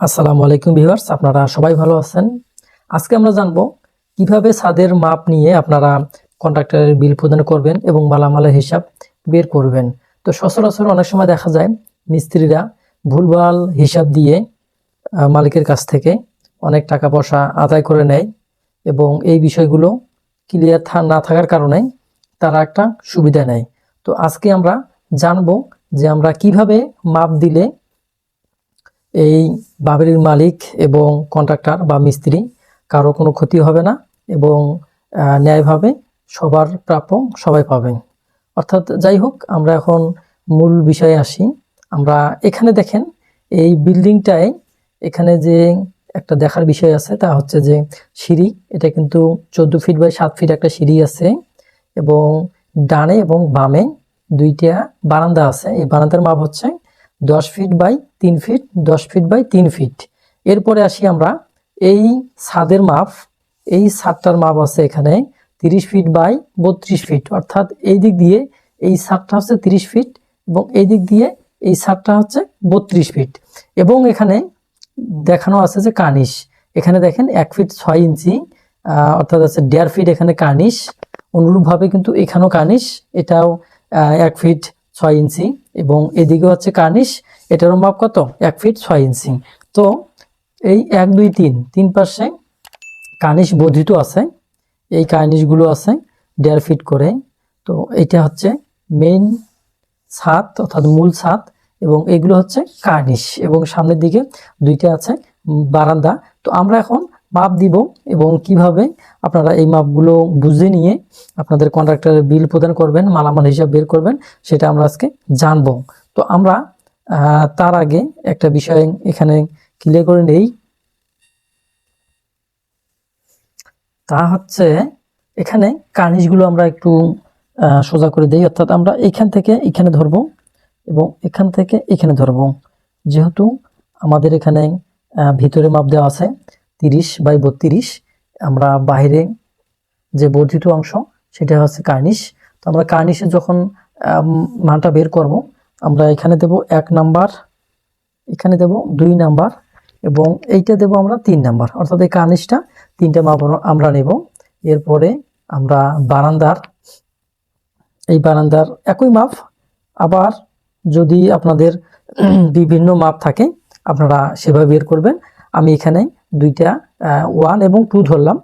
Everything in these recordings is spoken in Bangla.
আসসালামু আলাইকুম ভিউয়ার্স, আপনারা সবাই ভালো আছেন? আজকে আমরা জানব কীভাবে ছাদের মাপ নিয়ে আপনারা কন্ট্রাক্টরের বিল প্রদান করবেন এবং মালামালের হিসাব বের করবেন। তো সচরাচর অনেক সময় দেখা যায় মিস্ত্রিরা ভুলভাল হিসাব দিয়ে মালিকের কাছ থেকে অনেক টাকা পয়সা আদায় করে নেয় এবং এই বিষয়গুলো ক্লিয়ার থা, না থাকার কারণে তারা একটা সুবিধা নেয়। তো আজকে আমরা জানব যে আমরা কীভাবে মাপ দিলে এই বাড়ির মালিক এবং কন্ট্রাক্টর বা মিস্ত্রি কারও কোনো ক্ষতি হবে না এবং ন্যায়ভাবে সবার প্রাপ্য সবাই পাবে অর্থাৎ যাই হোক, আমরা এখন মূল বিষয়ে আসি। আমরা এখানে দেখেন, এই বিল্ডিংটায় এখানে যে একটা দেখার বিষয় আছে তা হচ্ছে যে সিঁড়ি, এটা কিন্তু চোদ্দ ফিট বাই সাত ফিট একটা সিঁড়ি আছে এবং ডানে এবং বামে দুইটা বারান্দা আছে। এই বারান্দার মাপ হচ্ছে দশ ফিট বাই তিন ফিট দশ ফিট বাই তিন ফিট এরপরে আসি আমরা এই ছাদের মাপ, এই ছাদটার মাপ আছে এখানে তিরিশ ফিট বাই বত্রিশ ফিট অর্থাৎ এই দিক দিয়ে এই ছাদটা হচ্ছে তিরিশ ফিট এবং এই দিক দিয়ে এই ছাদটা হচ্ছে বত্রিশ ফিট এবং এখানে দেখানো আছে যে কানিশ এখানে দেখেন এক ফিট ছয় ইঞ্চি অর্থাৎ আছে দেড় ফিট এখানে কানিশ অনুরূপভাবে কিন্তু এখানেও কানিশ এটাও এক ফিট ছয় ইঞ্চি। এবং এদিকে হচ্ছে কানিশ এটারও মাপ কত? এক ফিট ছয় ইঞ্চি। তো এই এক, দুই, তিন তিন পাশে কানিশ বর্ধিত আছে। এই কানিশগুলো আছে দেড় ফিট করে। তো এটা হচ্ছে মেইন ছাদ অর্থাৎ মূল ছাদ এবং এগুলো হচ্ছে কার্নিশ এবং সামনের দিকে দুইটা আছে বারান্দা। তো আমরা এখন মাপ দিব এবং কীভাবে আপনারা এই মাপগুলো বুঝে নিয়ে আপনাদের কন্ট্রাক্টরের বিল প্রদান করবেন, মালামাল হিসাব বের করবেন, সেটা আমরা আজকে জানব। তো আমরা তার আগে একটা বিষয় এখানে ক্লিয়ার করে নেই। তা হচ্ছে এখানে কার্নিশগুলো আমরা একটু সোজা করে দেই। অর্থাৎ আমরা এখান থেকে এখানে ধরবো এবং এখান থেকে এখানে ধরবো। যেহেতু আমাদের এখানে ভিতরে মাপ দেওয়া আছে তিরিশ বাই বত্রিশ, আমরা বাইরে যে বর্ধিত অংশ, সেটা হচ্ছে কার্নিশ। তো আমরা কার্নিশে যখন মানটা বের করব, আমরা এখানে দেব এক নাম্বার, এখানে দেব দুই নাম্বার, এবং এইটা দেব আমরা তিন নাম্বার। অর্থাৎ এই কার্নিশটা তিনটা মাপ আমরা নেব। এরপরে আমরা বারান্দার, এই বারান্দার একই মাপ। আবার যদি আপনাদের বিভিন্ন মাপ থাকে, আপনারা সেভাবে বের করবেন। আমি এখানে দুইটা ওয়ান এবং টু ধরলাম।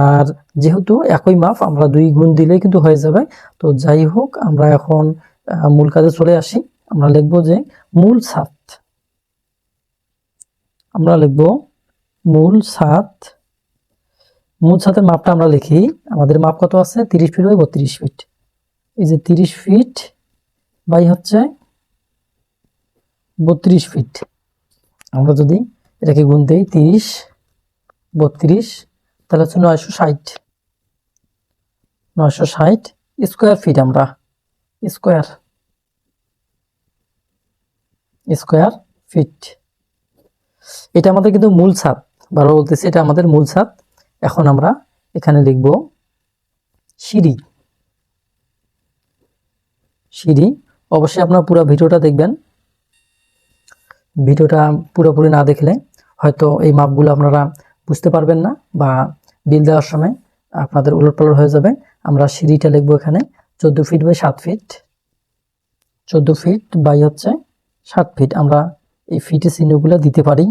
আর যেহেতু একই মাপ, আমরা দুই গুণ দিলেই কিন্তু হয়ে যাবে। তো যাই হোক, আমরা এখন মূল কাজে চলে আসি। আমরা লিখব যে মূল ছাদ। আমরা লিখব মূল ছাদ। মূল ছাদের মাপটা আমরা লিখি। আমাদের মাপ কত আছে? তিরিশ ফিট বাই বত্রিশ ফিট। এই যে তিরিশ ফিট বাই হচ্ছে বত্রিশ ফিট। আমরা যদি এটাকে গুণ দেই তিরিশ, বত্রিশ, তাহলে হচ্ছে নয়শো ষাট। নয়শো ষাট স্কোয়ার ফিট আমরা স্কোয়ার স্কোয়ার ফিট এটা আমাদের কিন্তু মূল ছাদ বারো বলতেছি এটা আমাদের মূল ছাদ। এখন আমরা এখানে লিখব সিঁড়ি। সিঁড়ি, অবশ্যই আপনারা পুরো ভিডিওটা দেখবেন। ভিডিওটা পুরোপুরি না দেখলে হয়তো এই মাপগুলো আপনারা বুঝতে পারবেন না বা বিল দেওয়ার সময় আপনাদের উলটপালট হয়ে যাবে। আমরা সিঁড়িটা লিখব এখানে, চোদ্দ ফিট বাই সাত ফিট। চোদ্দ ফিট বাই হচ্ছে সাত ফিট। আমরা এই ফিটের চিহ্নগুলো দিতে পারি।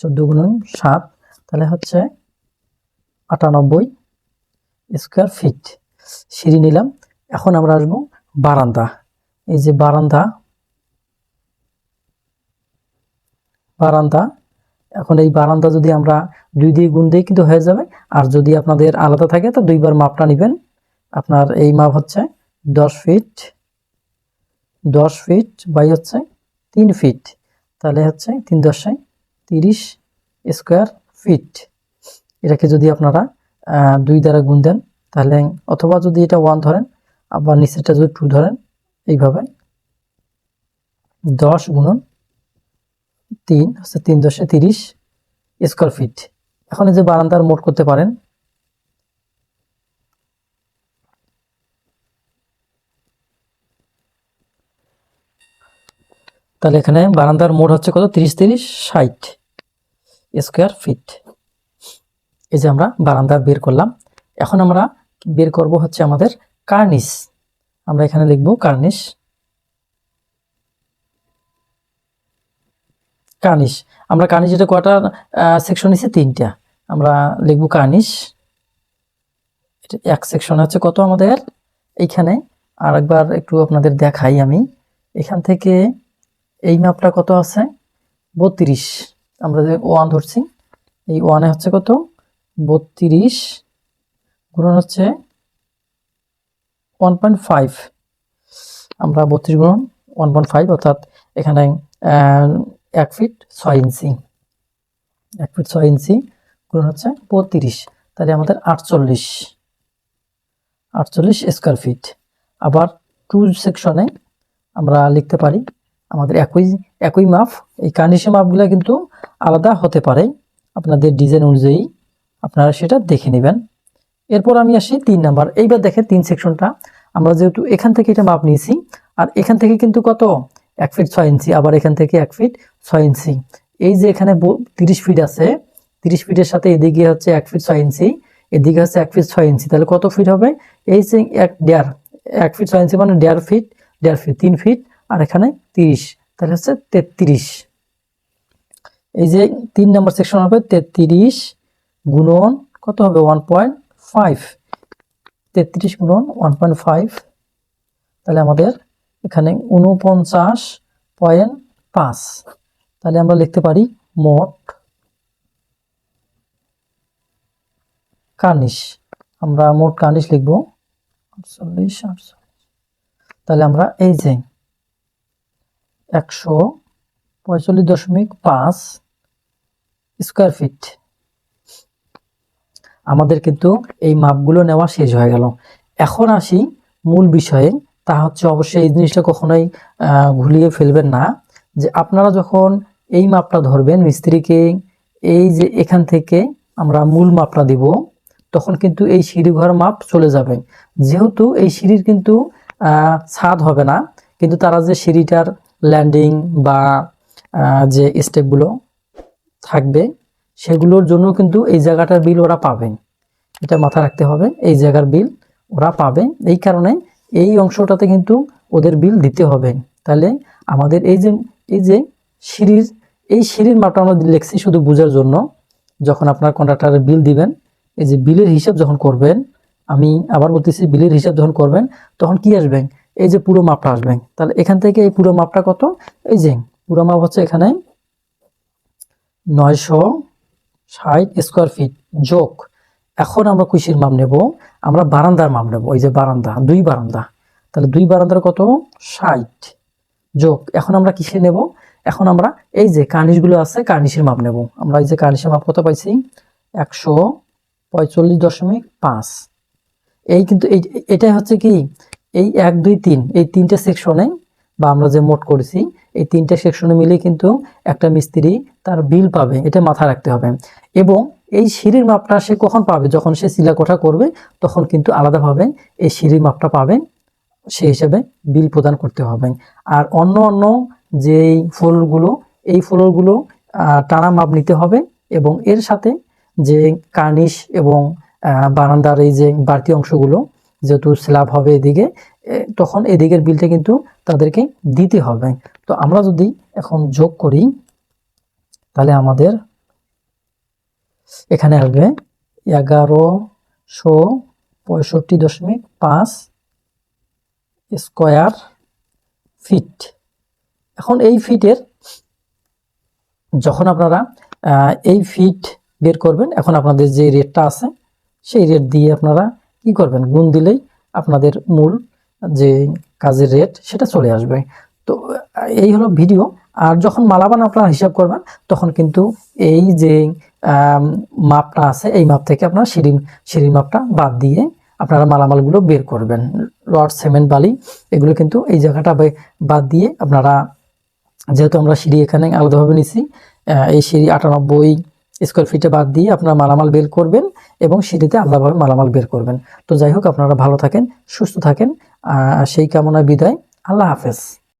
চোদ্দ গুণন সাত, তাহলে হচ্ছে আটানব্বই স্কোয়ার ফিট। সিঁড়ি নিলাম। এখন আমরা আসব বারান্দা। এই যে বারান্দা বারান্দা। এখন এই বারান্দা যদি আমরা দুই দিয়ে গুণ দিই কিন্তু হয়ে যাবে। আর যদি আপনাদের আলাদা থাকে তো দুইবার মাপটা নেবেন। আপনার এই মাপ হচ্ছে দশ ফিট দশ ফিট বাই হচ্ছে তিন ফিট। তাহলে হচ্ছে তিন দশে তিরিশ স্কোয়ার ফিট। এটাকে যদি আপনারা দুই দ্বারা গুণ দেন, তাহলে অথবা যদি এটা ওয়ান ধরেন, আবার নিচেরটা যদি টু ধরেন, এইভাবে দশ গুণন তিন, হচ্ছে তিন দশে তিরিশ স্কোয়ার ফিট এখন এই যে বারান্দার মোট করতে পারেন, তাহলে এখানে বারান্দার মোট হচ্ছে কত? তিরিশ তিরিশ, ষাট স্কোয়ার ফিট এই যে আমরা বারান্দা বের করলাম। এখন আমরা বের করব হচ্ছে আমাদের কার্নিস। আমরা এখানে লিখব কার্নিস। কার্নিশ আমরা কার্নিশ এটা কটা সেকশন নিছি তিনটা। আমরা লিখব কার্নিশ এটা এক সেকশন আছে কত আমাদের? এইখানে। আরেকবার একটু আপনাদের দেখাই আমি। এখান থেকে এই মাপটা কত আছে? বত্রিশ। আমরা যে ওয়ান ধরছি, এই ওয়ানে হচ্ছে কত? বত্রিশ। গুণন হচ্ছে ওয়ান পয়েন্ট ফাইভ আমরা বত্রিশ গুণন ওয়ান পয়েন্ট ফাইভ অর্থাৎ এখানে এক ফিট ছয় ইঞ্চি। এক ফিট ছয় ইঞ্চি হচ্ছে বত্রিশ। তাহলে আমাদের আটচল্লিশ। আটচল্লিশ স্কোয়ার ফিট আবার টু সেকশনে আমরা লিখতে পারি, আমাদের একই একই মাপ। এই কার্নিশের মাপগুলো কিন্তু আলাদা হতে পারে। আপনাদের ডিজাইন অনুযায়ী আপনারা সেটা দেখে নেবেন। এরপর আমি আসি তিন নাম্বার। এইবার দেখেন তিন সেকশনটা আমরা যেহেতু এখান থেকে এটা মাপ নিয়েছি, আর এখান থেকে কিন্তু কত? এক ফিট ছয় ইঞ্চি, আবার এখান থেকে এক ফিট ছয় ইঞ্চি। এই যে এখানে তিরিশ ফিট আছে, তিরিশ ফিটের সাথে এদিকে হচ্ছে এক ফিট ছয় ইঞ্চি, এদিকে হচ্ছে এক ফিট ছয় ইঞ্চি। তাহলে কত ফিট হবে? এই যে এক ডেয়ার এক ফিট ছয় ইঞ্চি মানে দেড় ফিট দেড় ফিট তিন ফিট আর এখানে তিরিশ, তাহলে হচ্ছে তেত্রিশ। এই যে তিন নম্বর সেকশন হবে তেত্রিশ গুণন, কত হবে? ওয়ান পয়েন্ট ফাইভ তেত্রিশ গুণন ওয়ান পয়েন্ট ফাইভ তাহলে আমাদের এখানে উনপঞ্চাশ পয়েন্ট পাঁচ। তাহলে আমরা লিখতে পারি মোট কার্নিশ। আমরা মোট কার্নিশ লিখব আটচল্লিশ আটচল্লিশ। তাহলে আমরা এই যে একশো পঁয়তাল্লিশ দশমিক পাঁচ স্কোয়ার ফিট, আমাদের কিন্তু এই মাপগুলো নেওয়া শেষ হয়ে গেল। এখন আসি মূল বিষয়ে। তা হচ্ছে অবশ্যই এই জিনিসটা কখনোই ভুলিয়ে ফেলবেন না যে আপনারা যখন এই মাপটা ধরবেন মিস্ত্রিকে, এই যে এখান থেকে আমরা মূল মাপটা দিব, তখন কিন্তু এই সিঁড়ি ঘর মাপ চলে যাবে। যেহেতু এই সিঁড়ির কিন্তু ছাদ হবে না, কিন্তু তারা যে সিঁড়িটার ল্যান্ডিং বা যে স্টেপগুলো থাকবে, সেগুলোর জন্য কিন্তু এই জায়গাটার বিল ওরা পাবেন। এটা মাথা রাখতে হবে, এই জায়গার বিল ওরা পাবে এই কারণে এই অংশটাতে কিন্তু ওদের বিল দিতে হবে। তাহলে আমাদের এই যে এই যে সিঁড়ির, এই সিঁড়ির মাপটা আমরা লিখছি শুধু বোঝার জন্য। যখন আপনার কন্ট্রাক্টরের বিল দিবেন, এই যে বিলের হিসাব যখন করবেন, আমি আবার বলতেছি বিলের হিসাব যখন করবেন, তখন কি আসবেন এই যে পুরো মাপটা আসবেন তাহলে এখান থেকে এই পুরো মাপটা কত? এই যে পুরো মাপ হচ্ছে এখানে নয়শো ষাট স্কোয়ার ফিট যোগ এখন আমরা কুশির মাপ নেব, আমরা বারান্দার মাপ নেব ওই যে বারান্দা, দুই বারান্দা। তাহলে দুই বারান্দার কত? ষাট। যোগ, এখন আমরা কিসে নেব? এখন আমরা এই যে কার্নিশগুলো আছে, কার্নিশের মাপ নেব। আমরা এই যে কার্নিশের মাপ কত পাইছি? একশো পঁয়তাল্লিশ দশমিক পাঁচ। এই কিন্তু এই, এটাই হচ্ছে কি? এই এক, দুই, তিন, এই তিনটে সেকশনে বা আমরা যে মোট করেছি, এই তিনটে সেকশনে মিলে কিন্তু একটা মিস্ত্রি তার বিল পাবে, এটা মাথায় রাখতে হবে। এবং এই সিঁড়ির মাপটা সে কখন পাবে? যখন সে শিলাকোঠা করবে, তখন কিন্তু আলাদাভাবে এই সিঁড়ির মাপটা পাবেন সেই হিসেবে বিল প্রদান করতে হবে। আর অন্য অন্য যেই ফ্লোরগুলো এই ফ্লোরগুলো টানা মাপ নিতে হবে এবং এর সাথে যে কার্নিশ এবং বারান্দার এই যে বাড়তি অংশগুলো যেহেতু স্ল্যাব হবে এদিকে তখন এদিকের বিলটা কিন্তু তাদেরকে দিতে হবে। তো আমরা যদি এখন যোগ করি, তাহলে আমাদের এখানে আসবে এগারোশো পঁয়ষট্টি দশমিক পাঁচ স্কোয়ার ফিট। এখন এই ফিটের, যখন আপনারা এই ফিট বের করবেন, এখন আপনাদের যে রেটটা আছে, সেই রেট দিয়ে আপনারা কি করবেন? গুণ দিলেই আপনাদের মূল যে কাজের রেট, সেটা চলে আসবে। তো, এই হলো ভিডিও। আর যখন মালাবান আপনারা হিসাব করবেন, তখন কিন্তু এই যে মাপটা আছে, এই মাপ থেকে আপনারা সিঁড়ি সিঁড়ির মাপটা বাদ দিয়ে আপনারা মালামালগুলো বের করবেন। রড, সিমেন্ট, বালি, এগুলো কিন্তু এই জায়গাটা বাদ দিয়ে আপনারা যেহেতু আমরা সিঁড়ি এখানে আলাদাভাবে নিছি এই সিঁড়ি আটানব্বই স্কোয়ার ফিটে বাদ দিয়ে আপনারা মালামাল বের করবেন এবং সিঁড়িতে আলাদাভাবে মালামাল বের করবেন। তো যাই হোক, আপনারা ভালো থাকেন, সুস্থ থাকেন সেই কামনায় বিদায়। আল্লাহ হাফেজ।